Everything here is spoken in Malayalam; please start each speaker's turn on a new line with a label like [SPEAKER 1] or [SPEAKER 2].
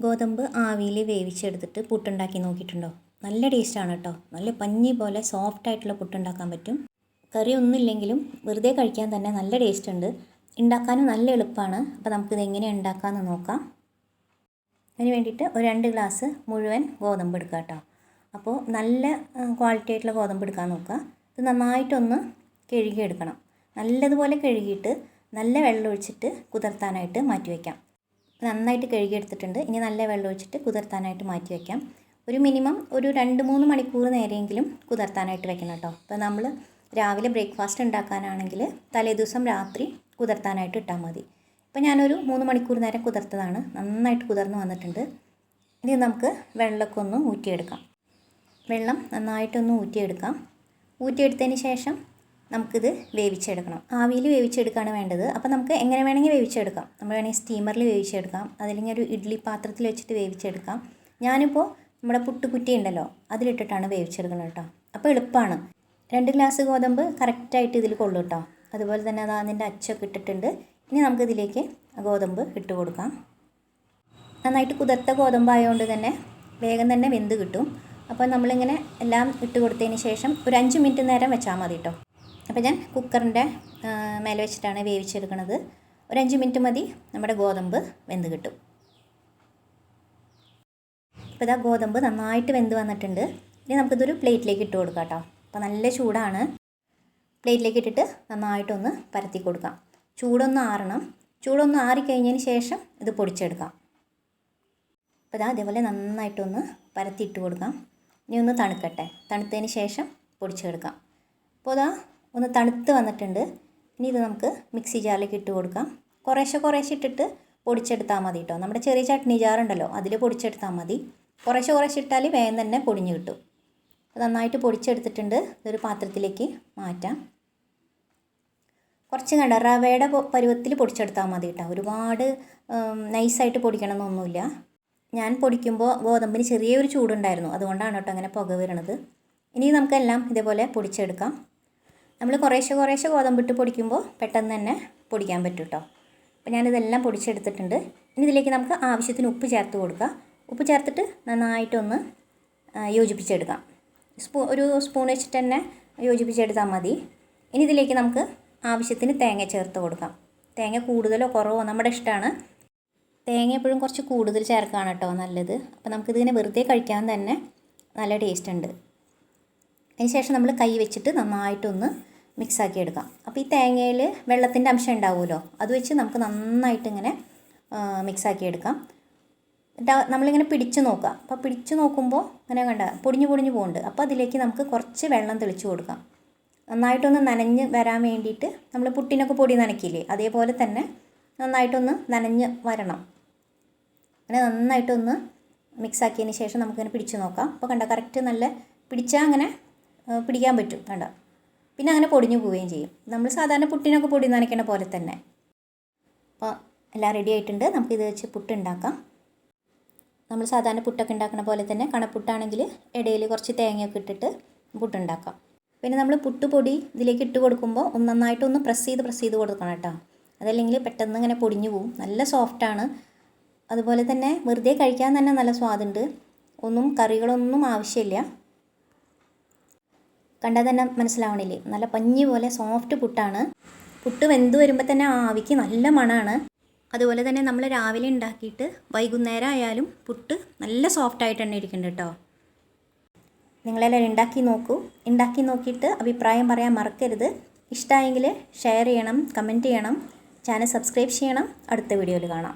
[SPEAKER 1] ഗോതമ്പ് ആവിയിൽ വേവിച്ചെടുത്തിട്ട് പുട്ടുണ്ടാക്കി നോക്കിയിട്ടുണ്ടോ? നല്ല ടേസ്റ്റാണ് കേട്ടോ. നല്ല പഞ്ഞി പോലെ സോഫ്റ്റ് ആയിട്ടുള്ള പുട്ടുണ്ടാക്കാൻ പറ്റും. കറി ഒന്നുമില്ലെങ്കിലും വെറുതെ കഴിക്കാൻ തന്നെ നല്ല ടേസ്റ്റ് ഉണ്ട്. ഉണ്ടാക്കാനും നല്ല എളുപ്പമാണ്. അപ്പോൾ നമുക്കിത് എങ്ങനെ ഉണ്ടാക്കാമെന്ന് നോക്കാം. അതിന് വേണ്ടിയിട്ട് ഒരു രണ്ട് ഗ്ലാസ് മുഴുവൻ ഗോതമ്പ് എടുക്കുക കേട്ടോ. അപ്പോൾ നല്ല ക്വാളിറ്റി ആയിട്ടുള്ള ഗോതമ്പ് എടുക്കാൻ നോക്കുക ഇത് നന്നായിട്ടൊന്ന് കഴുകിയെടുക്കണം. നല്ലതുപോലെ കഴുകിയിട്ട് നല്ല വെള്ളം ഒഴിച്ചിട്ട് കുതിർത്താനായിട്ട് മാറ്റി വയ്ക്കാം. നന്നായിട്ട് കഴുകിയെടുത്തിട്ടുണ്ട്. ഇനി നല്ല വെള്ളം ഒഴിച്ചിട്ട് കുതിർത്താനായിട്ട് മാറ്റി വയ്ക്കാം ഒരു മിനിമം ഒരു രണ്ട് മൂന്ന് മണിക്കൂർ നേരെയെങ്കിലും കുതിർത്താനായിട്ട് വെക്കണം കേട്ടോ. അപ്പോൾ നമ്മൾ രാവിലെ ബ്രേക്ക്ഫാസ്റ്റ് ഉണ്ടാക്കാനാണെങ്കിൽ തലേദിവസം രാത്രി കുതിർത്താനായിട്ട് ഇട്ടാൽ മതി. ഇപ്പോൾ ഞാനൊരു മൂന്ന് മണിക്കൂർ നേരം കുതിർത്തതാണ്. നന്നായിട്ട് കുതിർന്ന് വന്നിട്ടുണ്ട്. ഇനി നമുക്ക് വെള്ളമൊക്കെ ഒന്ന് ഊറ്റിയെടുക്കാം. വെള്ളം നന്നായിട്ടൊന്ന് ഊറ്റിയെടുക്കാം. ഊറ്റിയെടുത്തതിന് ശേഷം നമുക്കിത് വേവിച്ചെടുക്കണം. ആവിയിൽ വേവിച്ചെടുക്കുകയാണ് വേണ്ടത്. അപ്പോൾ നമുക്ക് എങ്ങനെ വേണമെങ്കിൽ വേവിച്ചെടുക്കാം. നമ്മൾ വേണമെങ്കിൽ സ്റ്റീമറിൽ വേവിച്ചെടുക്കാം. അതല്ലെങ്കിൽ ഒരു ഇഡ്ഡലി പാത്രത്തിൽ വെച്ചിട്ട് വേവിച്ചെടുക്കാം. ഞാനിപ്പോൾ നമ്മുടെ പുട്ടുകുറ്റി ഉണ്ടല്ലോ അതിലിട്ടിട്ടാണ് വേവിച്ചെടുക്കുന്നത് കേട്ടോ. അപ്പോൾ എളുപ്പമാണ്. രണ്ട് ഗ്ലാസ് ഗോതമ്പ് കറക്റ്റായിട്ട് ഇതിൽ കൊള്ളു കേട്ടോ. അതുപോലെ തന്നെ അത് അതിന്റെ അച്ചൊക്കെ ഇട്ടിട്ടുണ്ട്. ഇനി നമുക്കിതിലേക്ക് ഗോതമ്പ് ഇട്ട് കൊടുക്കാം. നന്നായിട്ട് കുതിർത്ത ഗോതമ്പായതുകൊണ്ട് തന്നെ വേഗം തന്നെ വെന്ത് കിട്ടും. അപ്പോൾ നമ്മളിങ്ങനെ എല്ലാം ഇട്ട് കൊടുത്തതിന് ശേഷം ഒരു അഞ്ച് മിനിറ്റ് നേരം വെച്ചാൽ മതി കേട്ടോ. അപ്പോൾ ഞാൻ കുക്കറിന്റെ മേലെ വെച്ചിട്ടാണ് വേവിച്ചെടുക്കുന്നത് ഒരു അഞ്ച് മിനിറ്റ് മതി നമ്മുടെ ഗോതമ്പ് വെന്ത് കിട്ടും. ഇപ്പോൾ ഇതാ ഗോതമ്പ് നന്നായിട്ട് വെന്ത് വന്നിട്ടുണ്ട്. ഇനി നമുക്കിതൊരു പ്ലേറ്റിലേക്ക് ഇട്ട് കൊടുക്കാം കേട്ടോ. അപ്പോൾ നല്ല ചൂടാണ്. പ്ലേറ്റിലേക്ക് ഇട്ടിട്ട് നന്നായിട്ടൊന്ന് പരത്തി കൊടുക്കാം. ചൂടൊന്ന് ആറണം. ചൂടൊന്ന് ആറിക്കഴിഞ്ഞതിന് ശേഷം ഇത് പൊടിച്ചെടുക്കാം. അപ്പോൾ ഇതാ അതേപോലെ നന്നായിട്ടൊന്ന് പരത്തി ഇട്ട് കൊടുക്കാം. ഇനി ഒന്ന് തണുക്കട്ടെ. തണുത്തതിന് ശേഷം പൊടിച്ചെടുക്കാം. അപ്പോൾ ഇതാ ഒന്ന് തണുത്ത് വന്നിട്ടുണ്ട്. ഇനി ഇത് നമുക്ക് മിക്സി ജാറിലേക്ക് ഇട്ട് കൊടുക്കാം. കുറേശ്ശെ കുറേശ്ശെ ഇട്ടിട്ട് പൊടിച്ചെടുത്താൽ മതി കേട്ടോ നമ്മുടെ ചെറിയ ചട്നി ജാറുണ്ടല്ലോ അതിൽ പൊടിച്ചെടുത്താൽ മതി. കുറേശ്ശെ കുറേശ്ശെ ഇട്ടാൽ വേഗം തന്നെ പൊടിഞ്ഞ് കിട്ടും. നന്നായിട്ട് പൊടിച്ചെടുത്തിട്ടുണ്ട്. ഇതൊരു പാത്രത്തിലേക്ക് മാറ്റാം. കുറച്ച് കണ്ട റവയുടെ പരുവത്തിൽ പൊടിച്ചെടുത്താൽ മതി കേട്ടോ ഒരുപാട് നൈസായിട്ട് പൊടിക്കണമെന്നൊന്നുമില്ല. ഞാൻ പൊടിക്കുമ്പോൾ ഗോതമ്പിന് ചെറിയൊരു ചൂടുണ്ടായിരുന്നു. അതുകൊണ്ടാണ് കേട്ടോ അങ്ങനെ പുക വരണത് ഇനി നമുക്കെല്ലാം ഇതേപോലെ പൊടിച്ചെടുക്കാം. നമ്മൾ കുറേശ്ശെ കുറേശ്ശെ ഗോതമ്പിട്ട് പൊടിക്കുമ്പോൾ പെട്ടെന്ന് തന്നെ പൊടിക്കാൻ പറ്റും കേട്ടോ. അപ്പോൾ ഞാനിതെല്ലാം പൊടിച്ചെടുത്തിട്ടുണ്ട്. ഇനി ഇതിലേക്ക് നമുക്ക് ആവശ്യത്തിന് ഉപ്പ് ചേർത്ത് കൊടുക്കുക ഉപ്പ് ചേർത്തിട്ട് നന്നായിട്ടൊന്ന് യോജിപ്പിച്ചെടുക്കാം. സ്പൂ ഒരു സ്പൂൺ വെച്ചിട്ട് തന്നെ യോജിപ്പിച്ചെടുത്താൽ മതി. ഇനി ഇതിലേക്ക് നമുക്ക് ആവശ്യത്തിന് തേങ്ങ ചേർത്ത് കൊടുക്കാം. തേങ്ങ കൂടുതലോ കുറവോ നമ്മുടെ ഇഷ്ടമാണ്. തേങ്ങ എപ്പോഴും കുറച്ച് കൂടുതൽ ചേർക്കുകയാണ് കേട്ടോ നല്ലത്. അപ്പോൾ നമുക്കിതിങ്ങനെ വെറുതെ കഴിക്കാൻ തന്നെ നല്ല ടേസ്റ്റ് ഉണ്ട്. അതിന് ശേഷം നമ്മൾ കൈ വെച്ചിട്ട് നന്നായിട്ടൊന്ന് മിക്സാക്കി എടുക്കാം. അപ്പോൾ ഈ തേങ്ങയിൽ വെള്ളത്തിന്റെ അംശം ഉണ്ടാവുമല്ലോ അത് വെച്ച് നമുക്ക് നന്നായിട്ട് ഇങ്ങനെ മിക്സാക്കി എടുക്കാം. നമ്മളിങ്ങനെ പിടിച്ചു നോക്കുക. അപ്പോൾ പിടിച്ചു നോക്കുമ്പോൾ ഇങ്ങനെ കണ്ട പൊടിഞ്ഞു പൊടിഞ്ഞു പോകുന്നുണ്ട് അപ്പോൾ അതിലേക്ക് നമുക്ക് കുറച്ച് വെള്ളം തെളിച്ച് കൊടുക്കാം. നന്നായിട്ടൊന്ന് നനഞ്ഞ് വരാൻ വേണ്ടിയിട്ട് നമ്മൾ പുട്ടിനൊക്കെ പൊടി നനയ്ക്കില്ലേ അതേപോലെ തന്നെ നന്നായിട്ടൊന്ന് നനഞ്ഞ് വരണം. അങ്ങനെ നന്നായിട്ടൊന്ന് മിക്സാക്കിയതിന് ശേഷം നമുക്കിങ്ങനെ പിടിച്ച് നോക്കാം. അപ്പോൾ കണ്ട കറക്റ്റ് നല്ല പിടിച്ചാൽ അങ്ങനെ പിടിക്കാൻ പറ്റും. കണ്ട. പിന്നെ അങ്ങനെ പൊടിഞ്ഞു പോവുകയും ചെയ്യും. നമ്മൾ സാധാരണ പുട്ടിനൊക്കെ പൊടി നനയ്ക്കണ പോലെ തന്നെ. അപ്പോൾ എല്ലാം റെഡി ആയിട്ടുണ്ട്. നമുക്കിത് വെച്ച് പുട്ട് ഉണ്ടാക്കാം. നമ്മൾ സാധാരണ പുട്ടൊക്കെ ഉണ്ടാക്കുന്ന പോലെ തന്നെ കണപ്പുട്ടാണെങ്കിൽ ഇടയിൽ കുറച്ച് തേങ്ങയൊക്കെ ഇട്ടിട്ട് പുട്ടുണ്ടാക്കാം പിന്നെ നമ്മൾ പുട്ടുപൊടി ഇതിലേക്ക് ഇട്ട് കൊടുക്കുമ്പോൾ ഒന്ന് നന്നായിട്ടൊന്ന് പ്രസ് ചെയ്ത് പ്രസ് ചെയ്ത് കൊടുക്കണം കേട്ടോ. അതല്ലെങ്കിൽ പെട്ടെന്ന് ഇങ്ങനെ പൊടിഞ്ഞു പോവും. നല്ല സോഫ്റ്റാണ് അതുപോലെ തന്നെ വെറുതെ കഴിക്കാൻ തന്നെ നല്ല സ്വാദുണ്ട്. ഒന്നും കറികളൊന്നും ആവശ്യമില്ല. കണ്ടാൽ തന്നെ മനസ്സിലാവണില്ലേ? നല്ല പഞ്ഞി പോലെ സോഫ്റ്റ് പുട്ടാണ്. പുട്ട് വെന്ത് വരുമ്പോൾ തന്നെ ആവിക്ക് നല്ല മണമാണ് അതുപോലെ തന്നെ നമ്മൾ രാവിലെ ഉണ്ടാക്കിയിട്ട് വൈകുന്നേരം ആയാലും പുട്ട് നല്ല സോഫ്റ്റായിട്ട് തന്നെ ഇരിക്കുന്നുണ്ട് കേട്ടോ നിങ്ങളെല്ലാവരും ഉണ്ടാക്കി നോക്കൂ. ഉണ്ടാക്കി നോക്കിയിട്ട് അഭിപ്രായം പറയാൻ മറക്കരുത്. ഇഷ്ടമായെങ്കിൽ ഷെയർ ചെയ്യണം കമന്റ് ചെയ്യണം. ചാനൽ സബ്സ്ക്രൈബ് ചെയ്യണം. അടുത്ത വീഡിയോയിൽ കാണാം.